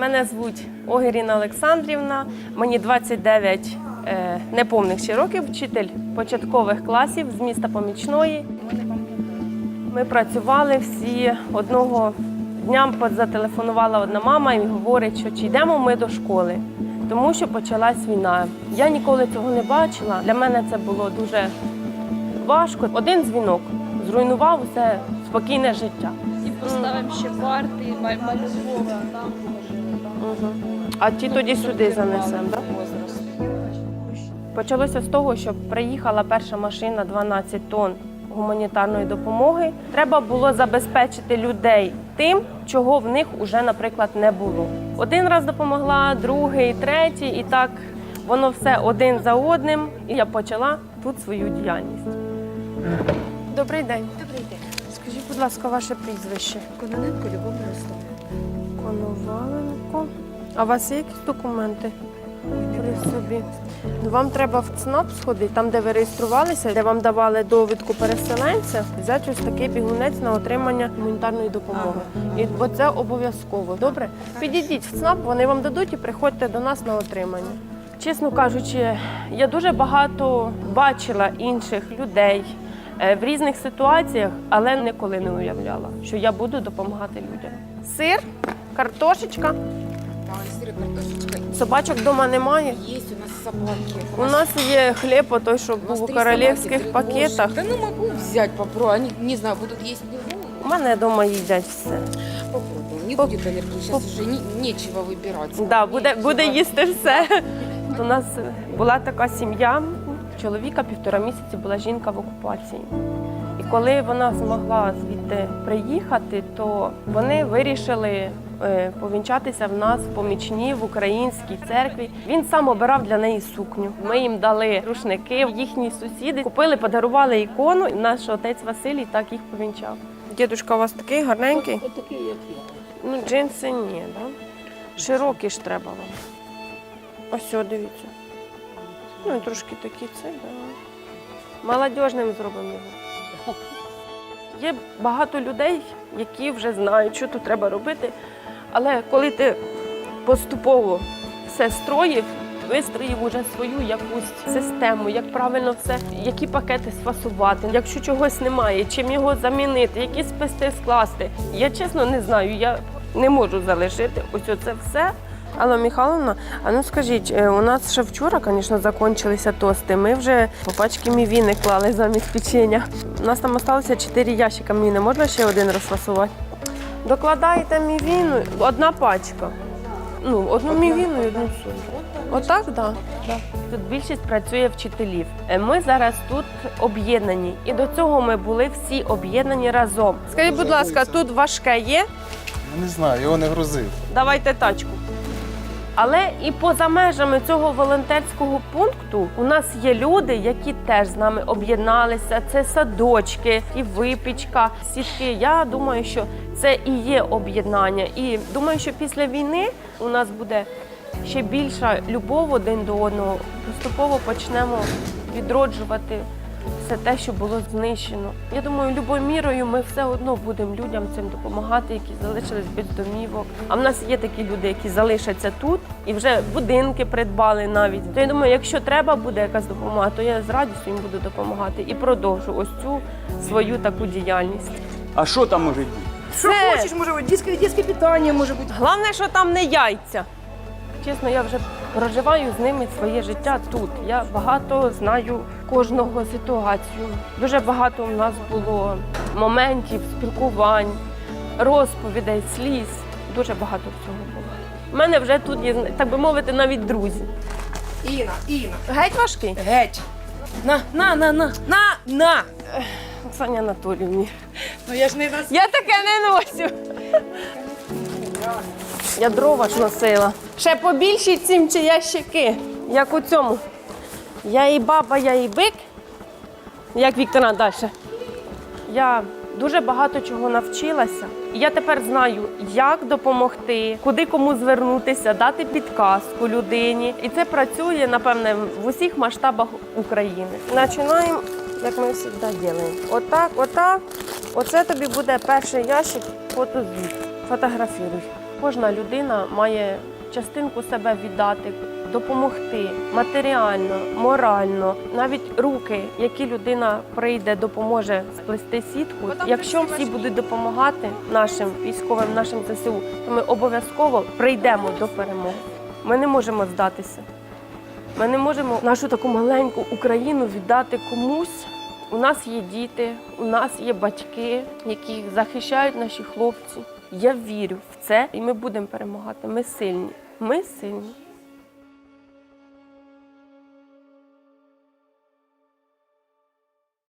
Мене звуть Огіріна Олександрівна, мені 29 е, неповних ще років, вчитель початкових класів з міста Помічної. Ми працювали всі одного дня зателефонувала одна мама і говорить, що чи йдемо ми до школи, тому що почалась війна. Я ніколи цього не бачила. Для мене це було дуже важко. Один дзвінок зруйнував усе спокійне життя. Поставимо ще парти, малювали, а там. Угу. А ті тоді сюди занесемо, так? Возраст. Почалося з того, що приїхала перша машина 12 тонн гуманітарної допомоги. Треба було забезпечити людей тим, чого в них уже, наприклад, не було. Один раз допомогла, другий, третій, і так воно все один за одним. І я почала тут свою діяльність. Добрий день. Добрий день. Будь ласка, ваше прізвище. Кононенко Любов Мирославівна. Коноваленко. А у вас є якісь документи при собі? Ну, Вам треба в ЦНАП сходити, там, де ви реєструвалися, де вам давали довідку переселенця, взяти ось такий бігунець на отримання гуманітарної допомоги. І бо це обов'язково. Добре? Підійдіть в ЦНАП, вони вам дадуть і приходьте до нас на отримання. Чесно кажучи, я дуже багато бачила інших людей в різних ситуаціях, але ніколи не уявляла, що я буду допомагати людям. Сир, картошечка, собачок вдома немає. Есть у нас собаки. У нас є хліб, той, що був у королівських пакетах. Да ну могу взять, попробуй. Они, не знаю, будут есть не будут. У мене вдома їдять все. Попробуем. Не аллергии. Сейчас уже не- нечего выбирать. Да, буде, буде їсти все. У нас була така сім'я. Чоловіка півтора місяці була жінка в окупації. І коли вона змогла звідти приїхати, то вони вирішили е, повінчатися в нас в помічні в українській церкві. Він сам обирав для неї сукню. Ми їм дали рушники. Їхні сусіди купили, подарували ікону. І наш отець Василій так їх повінчав. Дідушка у вас такий гарненький? Такий, як я. Ну, джинси ні, да? Широкі ж треба вам. Ось, дивіться. Ну, трошки такі це, да. Молодіжним зробимо його. Є багато людей, які вже знають, що тут треба робити. Але коли ти поступово все строїв, вистроїв уже свою якусь систему, як правильно все, які пакети сфасувати, якщо чогось немає, чим його замінити, які списти скласти. Я чесно не знаю, я не можу залишити ось оце все. Алла Михайловна, а ну скажіть, е, у нас ще вчора, звісно, закінчилися тости. Ми вже по пачки мівіни клали замість печення. У нас там залишилося 4 ящика мівіни. Можна ще один розфасувати? Докладаєте мівіну, одна пачка. Ну, одну мівіну і одну сумку. Отак, так? Да. Да. Тут більшість працює вчителів. Е, Ми зараз тут об'єднані. І до цього ми були всі об'єднані разом. Скажіть, будь ласка, тут важке є? Я не знаю, його не грузив. Давайте тачку. Але і поза межами цього волонтерського пункту у нас є люди, які теж з нами об'єдналися. Це садочки і випічка, сітки. Я думаю, що це і є об'єднання. І думаю, що після війни у нас буде ще більша любов один до одного. Поступово почнемо відроджувати все те, що було знищено. Я думаю, любою мірою ми все одно будемо людям цим допомагати, які залишились без домівок. А в нас є такі люди, які залишаться тут і вже будинки придбали навіть. То я думаю, якщо треба буде якась допомога, то я з радістю їм буду допомагати і продовжу ось цю свою таку діяльність. А що там може бути? Что Це- хочешь, может быть, детское, детское питание, может быть. Головне, що там не яйця. Чесно, я вже проживаю з ними своє життя тут. Я багато знаю кожного ситуацію. Дуже багато у нас було моментів, спілкувань, розповідей, сліз. Дуже багато всього було. У мене вже тут є, так би мовити, навіть друзі. Инна, Инна, Геть важкий? геть. На, на, на, на, на, на. Оксані Анатоліївні. Ну я ж не нас. Я таке не носю. Я дрова ж носила. Ще побільші цим чи ящики, як у цьому. Я і баба, я і бик. Як Віктора далі. Я дуже багато чого навчилася. І я тепер знаю, як допомогти, куди кому звернутися, дати підказку людині. І це працює, напевне, в усіх масштабах України. Починаємо, як ми завжди робимо. Отак, отак. Оце тобі буде перший ящик фотозвіт. Фотографіруй. Кожна людина має частинку себе віддати, допомогти матеріально, морально, навіть руки, які людина прийде, допоможе сплести сітку. Якщо всі будуть допомагати нашим військовим, нашим ЗСУ, то ми обов'язково прийдемо до перемоги. Ми не можемо здатися. Ми не можемо нашу таку маленьку Україну віддати комусь. У нас є діти, у нас є батьки, які захищають наші хлопці. Я вірю в це, і ми будемо перемагати. Ми сильні. Ми сильні.